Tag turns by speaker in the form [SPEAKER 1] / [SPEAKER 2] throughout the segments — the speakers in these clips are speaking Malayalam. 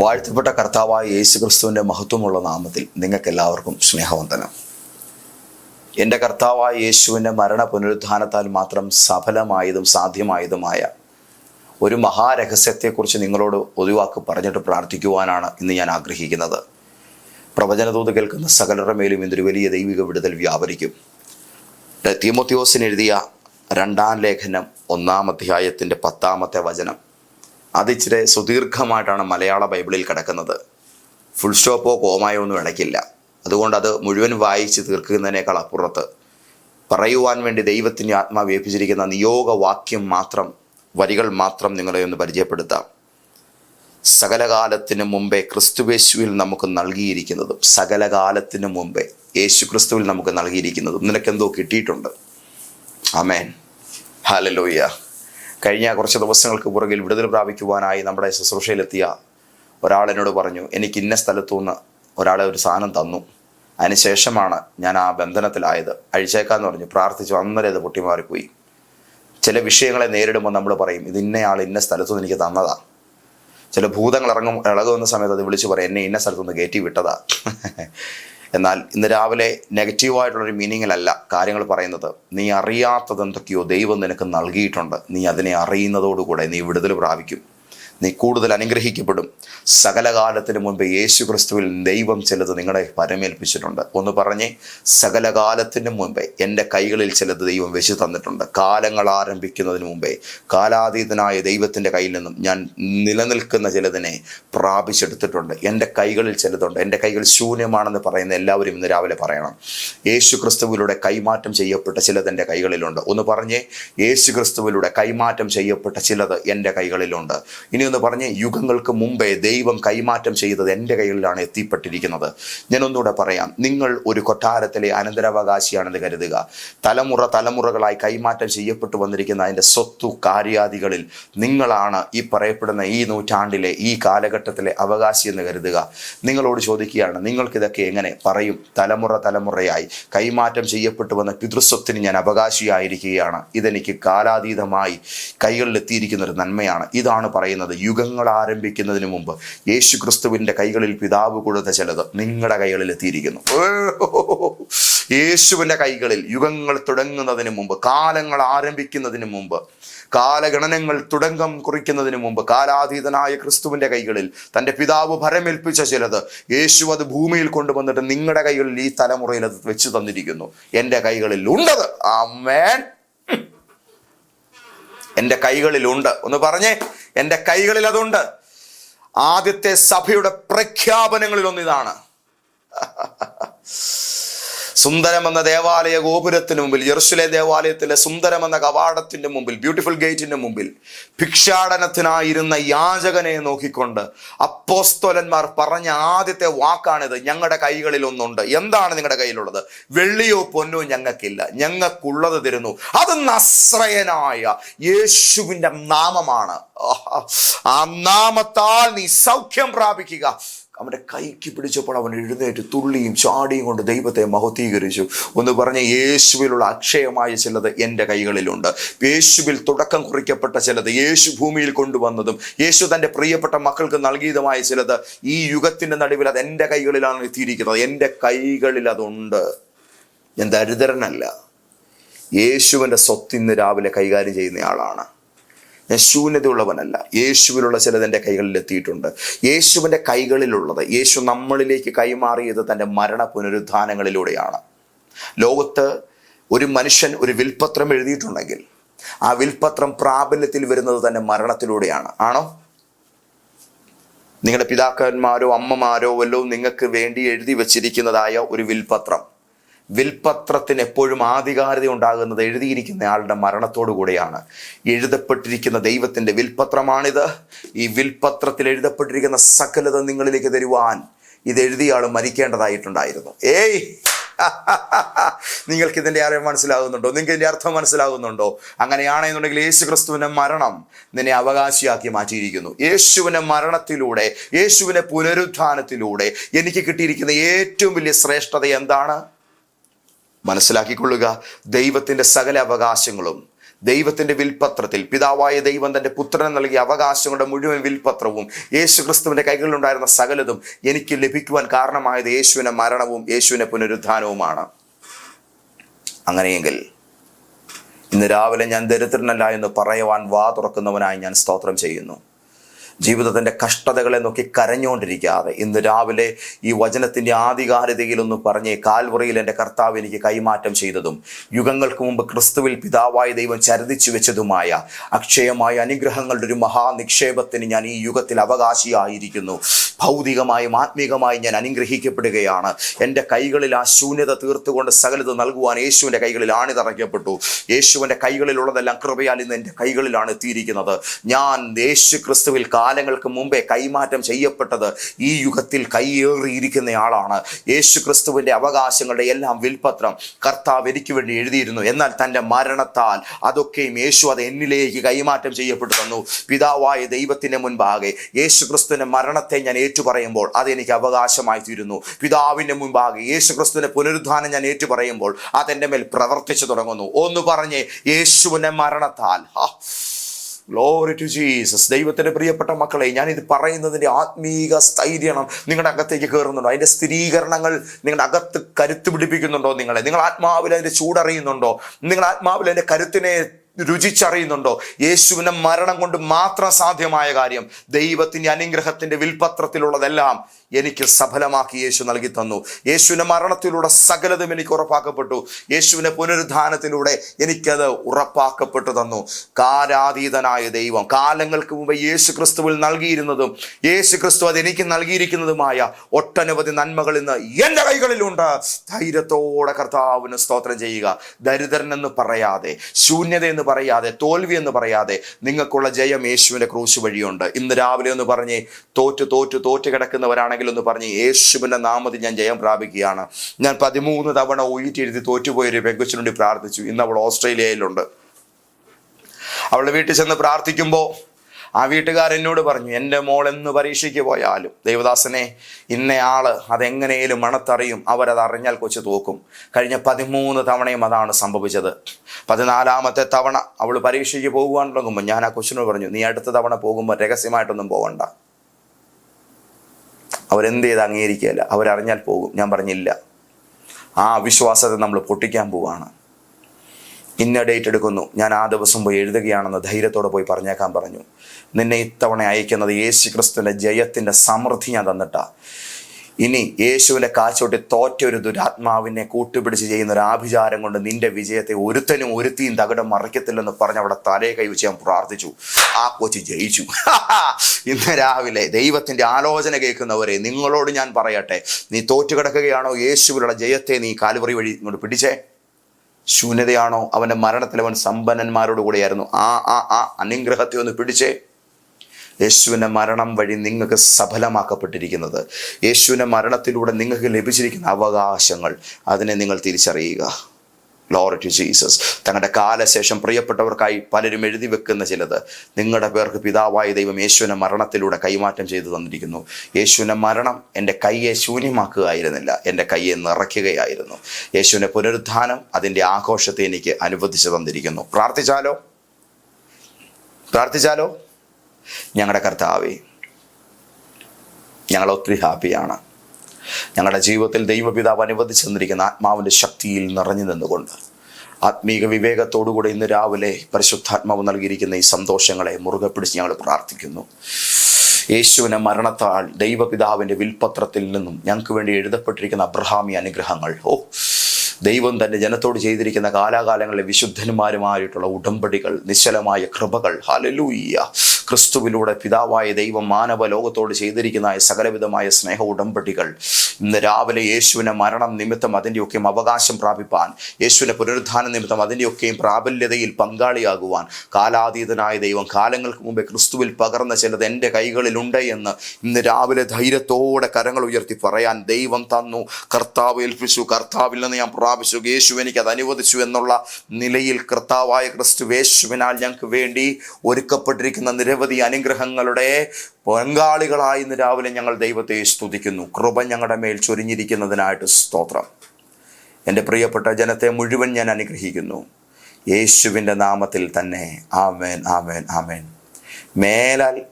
[SPEAKER 1] വാഴ്ത്തപ്പെട്ട കർത്താവായ യേശു ക്രിസ്തുവിന്റെ മഹത്വമുള്ള നാമത്തിൽ നിങ്ങൾക്ക് എല്ലാവർക്കും സ്നേഹവന്ദനം. എന്റെ കർത്താവായ യേശുവിന്റെ മരണ പുനരുദ്ധാനത്താൽ മാത്രം സഫലമായതും സാധ്യമായതുമായ ഒരു മഹാരഹസ്യത്തെക്കുറിച്ച് നിങ്ങളോട് ഒഴിവാക്ക് പറഞ്ഞിട്ട് പ്രാർത്ഥിക്കുവാനാണ് ഇന്ന് ഞാൻ ആഗ്രഹിക്കുന്നത്. പ്രവചനതോത് കേൾക്കുന്ന സകലരുടെ മേലും ഇന്നൊരു വലിയ ദൈവിക വിടുതൽ വ്യാപരിക്കും. തീമോത്യോസിന് എഴുതിയ രണ്ടാം ലേഖനം ഒന്നാം അധ്യായത്തിന്റെ പത്താമത്തെ വചനം. അതിച്ചിരി സുദീർഘമായിട്ടാണ് മലയാള ബൈബിളിൽ കിടക്കുന്നത്. ഫുൾ സ്റ്റോപ്പോ കോമായോ ഒന്നും ഇടയ്ക്കില്ല അതുകൊണ്ട് അത് മുഴുവൻ വായിച്ച് തീർക്കുന്നതിനേക്കാൾ അപ്പുറത്ത് പറയുവാൻ വേണ്ടി ദൈവത്തിന്റെ ആത്മാവ് ഏൽപ്പിച്ചിരിക്കുന്ന നിയോഗവാക്യം മാത്രം വരികൾ മാത്രം നിങ്ങളെ ഒന്ന് പരിചയപ്പെടുത്താം. സകലകാലത്തിന് മുമ്പേ ക്രിസ്തുവേശുവിൽ നമുക്ക് നൽകിയിരിക്കുന്നതും സകലകാലത്തിന് മുമ്പേ യേശു ക്രിസ്തുവിൽ നമുക്ക് നൽകിയിരിക്കുന്നതും നിനക്കെന്തോ കിട്ടിയിട്ടുണ്ട്. ആമേൻ. ഹാലലോയ്യ കഴിഞ്ഞ കുറച്ച് ദിവസങ്ങൾക്ക് പുറകിൽ വിടുതൽ പ്രാപിക്കുവാനായി നമ്മുടെ ശുശ്രൂഷയിലെത്തിയ ഒരാൾ എന്നോട് പറഞ്ഞു എനിക്ക് ഇന്ന സ്ഥലത്തു നിന്ന് ഒരാളെ ഒരു സാധനം തന്നു. അതിനുശേഷമാണ് ഞാൻ ആ ബന്ധനത്തിലായത്. അഴിച്ചേക്കാന്ന് പറഞ്ഞു. പ്രാർത്ഥിച്ചു. അന്നേരം അത് പൊട്ടിമാറിപ്പോയി. ചില വിഷയങ്ങളെ നേരിടുമ്പോൾ നമ്മൾ പറയും ഇത് ഇന്നയാൾ ഇന്ന സ്ഥലത്തു നിന്ന് എനിക്ക് തന്നതാ. ചില ഭൂതങ്ങൾ ഇറങ്ങും ഇളകുന്ന സമയത്ത് അത് വിളിച്ചു പറയും എന്നെ ഇന്ന സ്ഥലത്തുനിന്ന് കയറ്റി വിട്ടതാ. എന്നാൽ ഇന്ന് രാവിലെ നെഗറ്റീവായിട്ടുള്ളൊരു മീനിങ്ങിലല്ല കാര്യങ്ങൾ പറയുന്നത്. നീ അറിയാത്തത് എന്തൊക്കെയോ ദൈവം നിനക്ക് നൽകിയിട്ടുണ്ട്. നീ അതിനെ അറിയുന്നതോടുകൂടെ നീ വിടുതൽ പ്രാപിക്കും. നീ കൂടുതൽ അനുഗ്രഹിക്കപ്പെടും. സകലകാലത്തിന് മുൻപ് യേശു ക്രിസ്തുവിൽ ദൈവം ചിലത് നിങ്ങളെ പരമേൽപ്പിച്ചിട്ടുണ്ട്. ഒന്ന് പറഞ്ഞേ സകലകാലത്തിന് മുമ്പേ എന്റെ കൈകളിൽ ചിലത് ദൈവം വെച്ച് തന്നിട്ടുണ്ട്. കാലങ്ങൾ ആരംഭിക്കുന്നതിന് മുമ്പേ കാലാതീതനായ ദൈവത്തിന്റെ കയ്യിൽ നിന്നും ഞാൻ നിലനിൽക്കുന്ന ചിലതിനെ പ്രാപിച്ചെടുത്തിട്ടുണ്ട്. എന്റെ കൈകളിൽ ചിലതുണ്ട് എന്റെ കൈകൾ ശൂന്യമാണെന്ന് പറയുന്ന എല്ലാവരും ഇന്ന് രാവിലെ പറയണം. യേശു ക്രിസ്തുവിലൂടെ കൈമാറ്റം ചെയ്യപ്പെട്ട ചിലത് എന്റെ കൈകളിലുണ്ട്. ഒന്ന് പറഞ്ഞേ യേശു ക്രിസ്തുവിലൂടെ കൈമാറ്റം ചെയ്യപ്പെട്ട ചിലത് എന്റെ കൈകളിലുണ്ട്. ഇനി ഒന്ന് പറഞ്ഞ് യുഗങ്ങൾക്ക് മുമ്പേ ദൈവം കൈമാറ്റം ചെയ്തത് എന്റെ കയ്യിലാണ് എത്തിപ്പെട്ടിരിക്കുന്നത്. ഞാനൊന്നുകൂടെ പറയാം. നിങ്ങൾ ഒരു കൊട്ടാരത്തിലെ അനന്തരാവകാശിയാണെന്ന് കരുതുക. തലമുറ തലമുറകളായി കൈമാറ്റം ചെയ്യപ്പെട്ടു വന്നിരിക്കുന്ന അതിന്റെ സ്വത്തു കാര്യാദികളിൽ നിങ്ങളാണ് ഈ പറയപ്പെടുന്ന ഈ നൂറ്റാണ്ടിലെ ഈ കാലഘട്ടത്തിലെ അവകാശി എന്ന് കരുതുക. നിങ്ങളോട് ചോദിക്കുകയാണ് നിങ്ങൾക്കിതൊക്കെ എങ്ങനെ പറയും? തലമുറ തലമുറയായി കൈമാറ്റം ചെയ്യപ്പെട്ടു വന്ന പിതൃസ്വത്തിന് ഞാൻ അവകാശിയായിരിക്കുകയാണ്. ഇതെനിക്ക് കാലാതീതമായി കൈകളിലെത്തിയിരിക്കുന്ന ഒരു നന്മയാണ്. ഇതാണ് പറയുന്നത് യുഗങ്ങൾ ആരംഭിക്കുന്നതിന് മുമ്പ് യേശു ക്രിസ്തുവിന്റെ കൈകളിൽ പിതാവ് കൊടുത്ത ചിലത് നിങ്ങളുടെ കൈകളിൽ എത്തിയിരിക്കുന്നു. യേശുവിന്റെ കൈകളിൽ യുഗങ്ങൾ തുടങ്ങുന്നതിന് മുമ്പ് കാലങ്ങൾ ആരംഭിക്കുന്നതിന് മുമ്പ് കാലഗണനങ്ങൾ തുടക്കം കുറിക്കുന്നതിന് മുമ്പ് കാലാതീതനായ ക്രിസ്തുവിന്റെ കൈകളിൽ തന്റെ പിതാവ് ഭരമേൽപ്പിച്ച ചിലത് യേശു അത് ഭൂമിയിൽ കൊണ്ടുവന്നിട്ട് നിങ്ങളുടെ കൈകളിൽ ഈ തലമുറയിൽ അത് വെച്ച് തന്നിരിക്കുന്നു. എന്റെ കൈകളിൽ ഉണ്ടത്. ആമേൻ. എന്റെ കൈകളിലുണ്ട് ഒന്ന് പറഞ്ഞേ. എന്റെ കൈകളിൽ അതുണ്ട്. ആദ്യത്തെ സഭയുടെ പ്രഖ്യാപനങ്ങളിൽ ഒന്നിതാണ് സുന്ദരമെന്ന ദേവാലയ ഗോപുരത്തിന് മുമ്പിൽ യെറുസലേ ദേവാലയത്തിലെ സുന്ദരമെന്ന കവാടത്തിന്റെ മുമ്പിൽ ബ്യൂട്ടിഫുൾ ഗേറ്റിന്റെ മുമ്പിൽ ഭിക്ഷാടനത്തിനായിരുന്ന യാചകനെ നോക്കിക്കൊണ്ട് അപ്പോസ്തോലന്മാർ പറഞ്ഞ ആദ്യത്തെ വാക്കാണിത്. ഞങ്ങളുടെ കൈകളിൽ ഒന്നുണ്ട്. എന്താണ് നിങ്ങളുടെ കയ്യിലുള്ളത്? വെള്ളിയോ പൊന്നോ ഞങ്ങൾക്കില്ല. ഞങ്ങൾക്കുള്ളത് തരുന്നു. അത് നസ്രയനായ യേശുവിന്റെ നാമമാണ്. ആ നാമത്താൽ നീ സൗഖ്യം പ്രാപിക്കുക. അവന്റെ കൈക്ക് പിടിച്ചപ്പോൾ അവൻ എഴുന്നേറ്റ് തുള്ളിയും ചാടിയും കൊണ്ട് ദൈവത്തെ മഹത്തീകരിച്ചു ഒന്ന് പറഞ്ഞ യേശുവിലുള്ള അക്ഷയമായ ചിലത് എന്റെ കൈകളിലുണ്ട്. യേശുവിൽ തുടക്കം കുറിക്കപ്പെട്ട ചിലത് യേശു ഭൂമിയിൽ കൊണ്ടുവന്നതും യേശു തന്റെ പ്രിയപ്പെട്ട മക്കൾക്ക് നൽകിയതുമായ ചിലത് ഈ യുഗത്തിന്റെ നടുവിൽ അത് എന്റെ കൈകളിലാണ് എത്തിയിരിക്കുന്നത്. എന്റെ കൈകളിൽ അതുണ്ട്. ഞാൻ ദരിദ്രനല്ല. യേശുവിന്റെ സ്വത്ത് ഇന്ന് രാവിലെ കൈകാര്യം ചെയ്യുന്നയാളാണ് ശൂന്യതയുള്ളവനല്ല യേശുവിലുള്ള ചിലത് എന്റെ കൈകളിൽ എത്തിയിട്ടുണ്ട്. യേശുവിന്റെ കൈകളിലുള്ളത് യേശു നമ്മളിലേക്ക് കൈമാറിയത് തന്റെ മരണ പുനരുദ്ധാനങ്ങളിലൂടെയാണ്. ലോകത്ത് ഒരു മനുഷ്യൻ ഒരു വിൽപത്രം എഴുതിയിട്ടുണ്ടെങ്കിൽ ആ വിൽപത്രം പ്രാബല്യത്തിൽ വരുന്നത് തന്നെ മരണത്തിലൂടെയാണ്. ആണോ? നിങ്ങളുടെ പിതാക്കന്മാരോ അമ്മമാരോ വല്ലതും നിങ്ങൾക്ക് വേണ്ടി എഴുതി വച്ചിരിക്കുന്നതായ ഒരു വിൽപത്രം. വിൽപത്രത്തിന് എപ്പോഴും ആധികാരികത ഉണ്ടാകുന്നത് എഴുതിയിരിക്കുന്ന ആളുടെ മരണത്തോടു കൂടെയാണ്. എഴുതപ്പെട്ടിരിക്കുന്ന ദൈവത്തിന്റെ വിൽപത്രമാണിത്. ഈ വിൽപത്രത്തിൽ എഴുതപ്പെട്ടിരിക്കുന്ന സകലത നിങ്ങളിലേക്ക് തരുവാൻ ഇത് എഴുതിയ ആൾ മരിക്കേണ്ടതായിട്ടുണ്ടായിരുന്നു. ഏയ്! നിങ്ങൾക്ക് ഇതിന്റെ ആരും മനസ്സിലാകുന്നുണ്ടോ? നിങ്ങൾക്ക് ഇതിന്റെ അർത്ഥം മനസ്സിലാകുന്നുണ്ടോ? അങ്ങനെയാണെന്നുണ്ടെങ്കിൽ യേശു ക്രിസ്തുവിന്റെ മരണം നിന്നെ അവകാശിയാക്കി മാറ്റിയിരിക്കുന്നു. യേശുവിന്റെ മരണത്തിലൂടെ യേശുവിന്റെ പുനരുത്ഥാനത്തിലൂടെ എനിക്ക് കിട്ടിയിരിക്കുന്ന ഏറ്റവും വലിയ ശ്രേഷ്ഠത എന്താണ്? മനസ്സിലാക്കിക്കൊള്ളുക. ദൈവത്തിന്റെ സകല അവകാശങ്ങളും ദൈവത്തിന്റെ വിൽപത്രത്തിൽ പിതാവായ ദൈവം തന്റെ പുത്രനെ നൽകിയ അവകാശങ്ങളുടെ മുഴുവൻ വിൽപത്രവും യേശു ക്രിസ്തുവിന്റെ കൈകളിലുണ്ടായിരുന്ന സകലതും എനിക്ക് ലഭിക്കുവാൻ കാരണമായത് യേശുവിന്റെ മരണവും യേശുവിന്റെ പുനരുദ്ധാനവുമാണ്. അങ്ങനെയെങ്കിൽ ഇന്ന് രാവിലെ ഞാൻ ദരിദ്രനല്ല എന്ന് പറയുവാൻ വാ തുറക്കുന്നവനായി ഞാൻ സ്തോത്രം ചെയ്യുന്നു. ജീവിതത്തിന്റെ കഷ്ടതകളെ നോക്കി കരഞ്ഞുകൊണ്ടിരിക്കാതെ ഇന്ന് രാവിലെ ഈ വചനത്തിന്റെ ആധികാരികതയിലൊന്ന് പറഞ്ഞ് കാൽവറിയിൽ എന്റെ കർത്താവ് എനിക്ക് കൈമാറ്റം ചെയ്തതും യുഗങ്ങൾക്ക് മുമ്പ് ക്രിസ്തുവിൽ പിതാവായ ദൈവം ചരിതിച്ചു വെച്ചതുമായ അക്ഷയമായ അനുഗ്രഹങ്ങളുടെ ഒരു മഹാനിക്ഷേപത്തിന് ഞാൻ ഈ യുഗത്തിൽ അവകാശിയായിരിക്കുന്നു. ഭൗതികമായും ആത്മീകമായും ഞാൻ അനുഗ്രഹിക്കപ്പെടുകയാണ്. എന്റെ കൈകളിൽ ആ ശൂന്യത തീർത്തുകൊണ്ട് സകലത് നൽകുവാൻ യേശുവിന്റെ കൈകളിൽ ആണിതറയ്ക്കപ്പെട്ടു. യേശുവിന്റെ കൈകളിലുള്ളതെല്ലാം കൃപയാൽ ഇന്ന് എന്റെ കൈകളിലാണ് എത്തിയിരിക്കുന്നത്. ഞാൻ യേശു ക്രിസ്തുവിൽ കാലങ്ങൾക്ക് മുമ്പേ കൈമാറ്റം ചെയ്യപ്പെട്ടത് ഈ യുഗത്തിൽ കൈയേറിയിരിക്കുന്നയാളാണ് യേശു ക്രിസ്തുവിന്റെ അവകാശങ്ങളുടെ എല്ലാം വിൽപത്രം കർത്താവ് എനിക്ക് വേണ്ടി എഴുതിയിരുന്നു. എന്നാൽ തന്റെ മരണത്താൽ അതൊക്കെയും യേശു അത് എന്നിലേക്ക് കൈമാറ്റം ചെയ്യപ്പെട്ടു തന്നു. പിതാവായ ദൈവത്തിന്റെ മുൻപാകെ യേശു ക്രിസ്തുവിന്റെ മരണത്തെ ഞാൻ ഏറ്റുപറയുമ്പോൾ അതെനിക്ക് അവകാശമായി തീരുന്നു. പിതാവിന്റെ മുൻപാകെ യേശു ക്രിസ്തുവിന്റെ പുനരുദ്ധാനം ഞാൻ ഏറ്റുപറയുമ്പോൾ അതെന്റെ മേൽ പ്രവർത്തിച്ചു തുടങ്ങുന്നു. ഒന്ന് പറഞ്ഞ് യേശുവിന്റെ മരണത്താൽ. ഗ്ലോറി ടു ജീസസ് ദൈവത്തിന്റെ പ്രിയപ്പെട്ട മക്കളെ ഞാനിത് പറയുന്നതിന്റെ ആത്മീക സ്ഥൈര്യം നിങ്ങളുടെ അകത്തേക്ക് കയറുന്നുണ്ടോ? അതിന്റെ സ്ഥിരീകരണങ്ങൾ നിങ്ങളുടെ അകത്ത് കരുത്ത് പിടിപ്പിക്കുന്നുണ്ടോ നിങ്ങളെ? നിങ്ങൾ ആത്മാവിൽ അതിന്റെ ചൂടറിയുന്നുണ്ടോ? നിങ്ങൾ ആത്മാവിൽ അതിന്റെ കരുത്തിനെ രുചിച്ചറിയുന്നുണ്ടോ? യേശുവിന്റെ മരണം കൊണ്ട് മാത്രം സാധ്യമായ കാര്യം ദൈവത്തിന്റെ അനുഗ്രഹത്തിന്റെ വിൽപത്രത്തിലുള്ളതെല്ലാം എനിക്ക് സഫലമാക്കി യേശു നൽകി തന്നു. യേശുവിന്റെ മരണത്തിലൂടെ സകലതും എനിക്ക് ഉറപ്പാക്കപ്പെട്ടു. യേശുവിന്റെ പുനരുദ്ധാനത്തിലൂടെ എനിക്കത് ഉറപ്പാക്കപ്പെട്ടു തന്നു. കാലാതീതനായ ദൈവം കാലങ്ങൾക്ക് മുമ്പ് യേശു ക്രിസ്തുവിൽ നൽകിയിരുന്നതും യേശു ക്രിസ്തു അത് എനിക്ക് നൽകിയിരിക്കുന്നതുമായ ഒട്ടനവധി നന്മകൾ ഇന്ന് എന്റെ കൈകളിലുണ്ട്. ധൈര്യത്തോടെ കർത്താവിന് സ്തോത്രം ചെയ്യുക. ദരിദ്രൻ എന്ന് പറയാതെ ശൂന്യത എന്ന് പറയാതെ തോൽവി എന്ന് പറയാതെ നിങ്ങൾക്കുള്ള ജയം യേശുവിന്റെ ക്രൂശ് വഴിയുണ്ട്. ഇന്ന് രാവിലെ എന്ന് പറഞ്ഞ് തോറ്റു തോറ്റു തോറ്റു കിടക്കുന്നവരാണെങ്കിൽ ഒന്ന് പറഞ്ഞ് യേശുവിന്റെ നാമത്തിൽ ഞാൻ ജയം പ്രാപിക്കുകയാണ്. ഞാൻ പതിമൂന്ന് തവണ എഴുതി തോറ്റുപോയൊരു പെങ്കുച്ചിനുണ്ടി പ്രാർത്ഥിച്ചു. ഇന്ന് അവൾ ഓസ്ട്രേലിയയിലുണ്ട്. അവളുടെ വീട്ടിൽ ചെന്ന് പ്രാർത്ഥിക്കുമ്പോൾ ആ എന്നോട് പറഞ്ഞു എന്റെ മോൾ എന്ന് പരീക്ഷയ്ക്ക് പോയാലും ദേവദാസനെ ഇന്നയാൾ അതെങ്ങനെയും മണത്തറിയും. അവരത് അറിഞ്ഞാൽ കൊച്ചു തോക്കും. കഴിഞ്ഞ പതിമൂന്ന് തവണയും അതാണ് സംഭവിച്ചത്. പതിനാലാമത്തെ തവണ അവൾ പരീക്ഷയ്ക്ക് പോകുവാൻ തുടങ്ങുമ്പോൾ ഞാൻ ആ കൊച്ചിനോട് പറഞ്ഞു നീ അടുത്ത തവണ പോകുമ്പോൾ രഹസ്യമായിട്ടൊന്നും പോകണ്ട അവരെന്ത് ചെയ്ത് അംഗീകരിക്കുകയല്ല. അവരറിഞ്ഞാൽ പോകും. ഞാൻ പറഞ്ഞില്ല. ആ അവിശ്വാസത്തെ നമ്മൾ പൊട്ടിക്കാൻ പോവാണ്. ഇന്ന ഡേറ്റ് എടുക്കുന്നു. ഞാൻ ആ ദിവസം പോയി എഴുതുകയാണെന്ന് ധൈര്യത്തോടെ പോയി പറഞ്ഞേക്കാൻ പറഞ്ഞു. നിന്നെ ഇത്തവണ അയക്കുന്നത് യേശു ക്രിസ്തുവിന്റെ ജയത്തിന്റെ സമൃദ്ധി ഞാൻ തന്നിട്ടാ. ഇനി യേശുവിന്റെ കാച്ചോട്ടി തോറ്റ ഒരു ദുരാത്മാവിനെ കൂട്ടുപിടിച്ച് ചെയ്യുന്ന ഒരു ആഭിചാരം കൊണ്ട് നിന്റെ വിജയത്തെ ഒരുത്തനും ഒരുത്തിയും തകിടം മറിക്കത്തില്ലെന്ന് പറഞ്ഞ് അവിടെ തലയെ കൈവച്ച് ഞാൻ പ്രാർത്ഥിച്ചു. ആ കൊച്ചു ജയിച്ചു. ഇന്ന് രാവിലെ ദൈവത്തിന്റെ ആലോചന കേൾക്കുന്നവരെ നിങ്ങളോട് ഞാൻ പറയട്ടെ. നീ തോറ്റു കിടക്കുകയാണോ? യേശുവിലുള്ള ജയത്തെ നീ കാലുപറി വഴി ഇങ്ങോട്ട് പിടിച്ചേ. ശൂന്യതയാണോ? അവന്റെ മരണത്തിൽ അവൻ സമ്പന്നന്മാരോട് കൂടെയായിരുന്നു. ആ ആ ആ അനുഗ്രഹത്തെ ഒന്ന് പിടിച്ചേ. യേശുവിന്റെ മരണം വഴി നിങ്ങൾക്ക് സഫലമാക്കപ്പെട്ടിരിക്കുന്നത്. യേശുവിന്റെ മരണത്തിലൂടെ നിങ്ങൾക്ക് ലഭിച്ചിരിക്കുന്ന അവകാശങ്ങൾ അതിനെ നിങ്ങൾ തിരിച്ചറിയുക. ലോറി ടു ജീസസ് തങ്ങളുടെ കാലശേഷം പ്രിയപ്പെട്ടവർക്കായി പലരും എഴുതി വെക്കുന്ന ചിലത് നിങ്ങളുടെ പേർക്ക് പിതാവായ ദൈവം യേശുവിനെ മരണത്തിലൂടെ കൈമാറ്റം ചെയ്തു തന്നിരിക്കുന്നു. യേശുവിനെ മരണം എന്റെ കയ്യെ ശൂന്യമാക്കുകയായിരുന്നില്ല എന്റെ കയ്യെ നിറയ്ക്കുകയായിരുന്നു. യേശുവിന്റെ പുനരുദ്ധാനം അതിന്റെ ആഘോഷത്തെ എനിക്ക് അനുവദിച്ചു തന്നിരിക്കുന്നു. പ്രാർത്ഥിച്ചാലോ? പ്രാർത്ഥിച്ചാലോ? ഞങ്ങളുടെ കർത്താവേ ഞങ്ങൾ ഒത്തിരി ഹാപ്പിയാണ്. ഞങ്ങളുടെ ജീവിതത്തിൽ ദൈവപിതാവ് അനുവദിച്ചു തന്നിരിക്കുന്ന ആത്മാവിന്റെ ശക്തിയിൽ നിറഞ്ഞു നിന്നുകൊണ്ട് ആത്മീക വിവേകത്തോടുകൂടി ഇന്ന് രാവിലെ പരിശുദ്ധാത്മാവ് നൽകിയിരിക്കുന്ന ഈ സന്തോഷങ്ങളെ മുറുകെ പിടിച്ച് ഞങ്ങൾ പ്രാർത്ഥിക്കുന്നു. യേശുവിനെ മരണത്താൽ ദൈവപിതാവിന്റെ വിൽപത്രത്തിൽ നിന്നും ഞങ്ങൾക്ക് വേണ്ടി എഴുതപ്പെട്ടിരിക്കുന്ന അബ്രഹാമി അനുഗ്രഹങ്ങൾ. ഓ ദൈവം തന്റെ ജനത്തോട് ചെയ്തിരിക്കുന്ന കാലാകാലങ്ങളിലെ വിശുദ്ധന്മാരുമായിട്ടുള്ള ഉടമ്പടികൾ നിശ്ചലമായ കൃപകൾ. ഹാലലൂയ്യ ക്രിസ്തുവിലൂടെ പിതാവായ ദൈവം മാനവ ലോകത്തോട് ചെയ്തിരിക്കുന്ന സകലവിധമായ സ്നേഹ ഉടമ്പടികൾ ഇന്ന് രാവിലെ യേശുവിനെ മരണം നിമിത്തം അതിന്റെയൊക്കെയും അവകാശം പ്രാപിപ്പാൻ യേശുവിനെ പുനരുദ്ധാന നിമിത്തം അതിന്റെയൊക്കെയും പ്രാബല്യതയിൽ പങ്കാളിയാകുവാൻ കാലാതീതനായ ദൈവം കാലങ്ങൾക്ക് മുമ്പേ ക്രിസ്തുവിൽ പകർന്ന ചിലത് എന്റെ കൈകളിലുണ്ട് എന്ന് ഇന്ന് രാവിലെ ധൈര്യത്തോടെ കരങ്ങൾ ഉയർത്തി പറയാൻ ദൈവം തന്നു. കർത്താവ് ഏൽപ്പിച്ചു. കർത്താവിൽ നിന്ന് ഞാൻ പ്രാപിച്ചു. യേശു എനിക്ക് അത് അനുവദിച്ചു എന്നുള്ള നിലയിൽ കർത്താവായ ക്രിസ്തു യേശുവിനാൽ ഞങ്ങൾക്ക് വേണ്ടി ഒരുക്കപ്പെട്ടിരിക്കുന്ന നിരവധി അനുഗ്രഹങ്ങളുടെ പങ്കാളികളായി ഇന്ന് രാവിലെ ഞങ്ങൾ ദൈവത്തെ സ്തുതിക്കുന്നു. കൃപ ഞങ്ങളുടെ മേൽ ചൊരിഞ്ഞിരിക്കുന്നതിനായിട്ട് സ്തോത്രം. എന്റെ പ്രിയപ്പെട്ട ജനത്തെ മുഴുവൻ ഞാൻ അനുഗ്രഹിക്കുന്നു. യേശുവിന്റെ നാമത്തിൽ തന്നെ ആമേൻ ആമേൻ ആമേൻ. മേലാൽ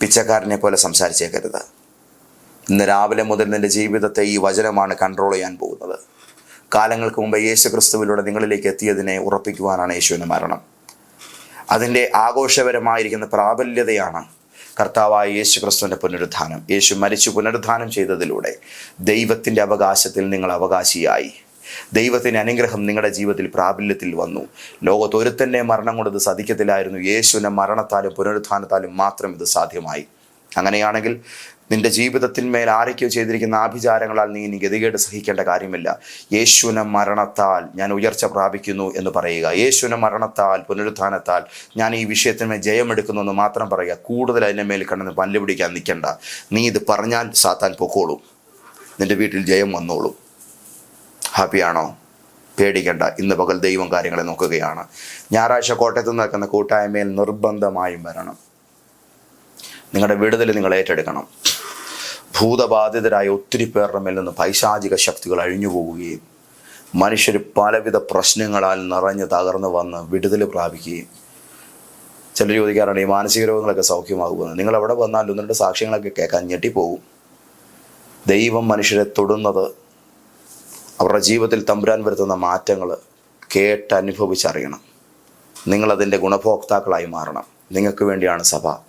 [SPEAKER 1] പിച്ചക്കാരനെ പോലെ സംസാരിച്ചേക്കരുത്. ഇന്ന് രാവിലെ മുതൽ നിന്റെ ജീവിതത്തെ ഈ വചനമാണ് കൺട്രോൾ ചെയ്യാൻ പോകുന്നത്. കാലങ്ങൾക്ക് മുമ്പ് യേശു ക്രിസ്തുവിലൂടെ നിങ്ങളിലേക്ക് എത്തിയതിനെ ഉറപ്പിക്കുവാനാണ് യേശുവിന്റെ മരണം. അതിന്റെ ആഘോഷപരമായിരിക്കുന്ന പ്രാബല്യതയാണ് കർത്താവായ യേശു ക്രിസ്തുവിന്റെ പുനരുദ്ധാനം. യേശു മരിച്ചു പുനരുദ്ധാനം ചെയ്തതിലൂടെ ദൈവത്തിന്റെ അവകാശത്തിൽ നിങ്ങൾ അവകാശിയായി. ദൈവത്തിന്റെ അനുഗ്രഹം നിങ്ങളുടെ ജീവിതത്തിൽ പ്രാബല്യത്തിൽ വന്നു. ലോകത്ത് ഒരുത്തന്റെ മരണം കൊണ്ട് ഇത് സാധിക്കത്തില്ലായിരുന്നു. യേശുവിന്റെ മരണത്താലും പുനരുദ്ധാനത്താലും മാത്രം ഇത് സാധ്യമായി. അങ്ങനെയാണെങ്കിൽ നിന്റെ ജീവിതത്തിന്മേൽ ആരൊക്കെയോ ചെയ്തിരിക്കുന്ന ആഭിചാരങ്ങളാൽ നീ ഇനി ഗതികേട് സഹിക്കേണ്ട കാര്യമില്ല. യേശുവിനെ മരണത്താൽ ഞാൻ ഉയർച്ച പ്രാപിക്കുന്നു എന്ന് പറയുക. യേശുവിനെ മരണത്താൽ പുനരുത്ഥാനത്താൽ ഞാൻ ഈ വിഷയത്തിന്മേൽ ജയമെടുക്കുന്നു എന്ന് മാത്രം പറയുക. കൂടുതൽ അതിന്റെ മേൽ കണ്ടെന്ന് പല്ലുപിടിക്കാൻ നിൽക്കേണ്ട. നീ ഇത് പറഞ്ഞാൽ സാത്താൻ പൊക്കോളും. നിന്റെ വീട്ടിൽ ജയം വന്നോളും. ഹാപ്പിയാണോ? പേടിക്കണ്ട. ഇന്ന് പകൽ ദൈവം കാര്യങ്ങളെ നോക്കുകയാണ്. ഞായറാഴ്ച കോട്ടയത്ത് നടക്കുന്ന കൂട്ടായ്മയിൽ നിർബന്ധമായും വരണം. നിങ്ങളുടെ വിടുതൽ നിങ്ങൾ ഏറ്റെടുക്കണം. ഭൂതബാധിതരായ ഒത്തിരി പേരുടെ മേൽ നിന്ന് പൈശാചിക ശക്തികൾ അഴിഞ്ഞു പോവുകയും മനുഷ്യർ പലവിധ പ്രശ്നങ്ങളാൽ നിറഞ്ഞ് തകർന്നു വന്ന് വിടുതൽ പ്രാപിക്കുകയും ചിലർ ചോദിക്കാറുണ്ട് ഈ മാനസിക രോഗങ്ങളൊക്കെ സൗഖ്യമാകുമെന്ന്? നിങ്ങൾ എവിടെ വന്നാൽ ഒന്ന് രണ്ട് സാക്ഷ്യങ്ങളൊക്കെ കേൾക്കാൻ ഞെട്ടിപ്പോവും ദൈവം മനുഷ്യരെ തൊടുന്നത് അവരുടെ ജീവിതത്തിൽ തമ്പുരാൻ വരുത്തുന്ന മാറ്റങ്ങൾ കേട്ടനുഭവിച്ചറിയണം. നിങ്ങളതിന്റെ ഗുണഭോക്താക്കളായി മാറണം. നിങ്ങൾക്ക് വേണ്ടിയാണ് സഭ.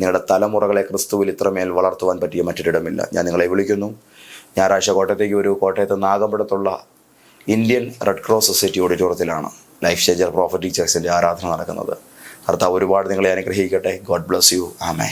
[SPEAKER 1] നിങ്ങളുടെ തലമുറകളെ ക്രിസ്തുവിൽ ഇത്രമേൽ വളർത്തുവാൻ പറ്റിയ മറ്റൊരിടമില്ല. ഞാൻ നിങ്ങളെ വിളിക്കുന്നു. ഞായറാഴ്ച കോട്ടയത്തേക്ക് ഒരു കോട്ടയത്ത് നാഗമ്പടത്തുള്ള ഇന്ത്യൻ റെഡ് ക്രോസ് സൊസൈറ്റി ഓഡിറ്റോറിയത്തിലാണ് ലൈഫ് ചേഞ്ചർ പ്രോഫറ്റിക് ചർച്ചിന്റെ ആരാധന നടക്കുന്നത്. കർത്താവ് ഒരുപാട് നിങ്ങളെ അനുഗ്രഹിക്കട്ടെ. God bless you. ആമേ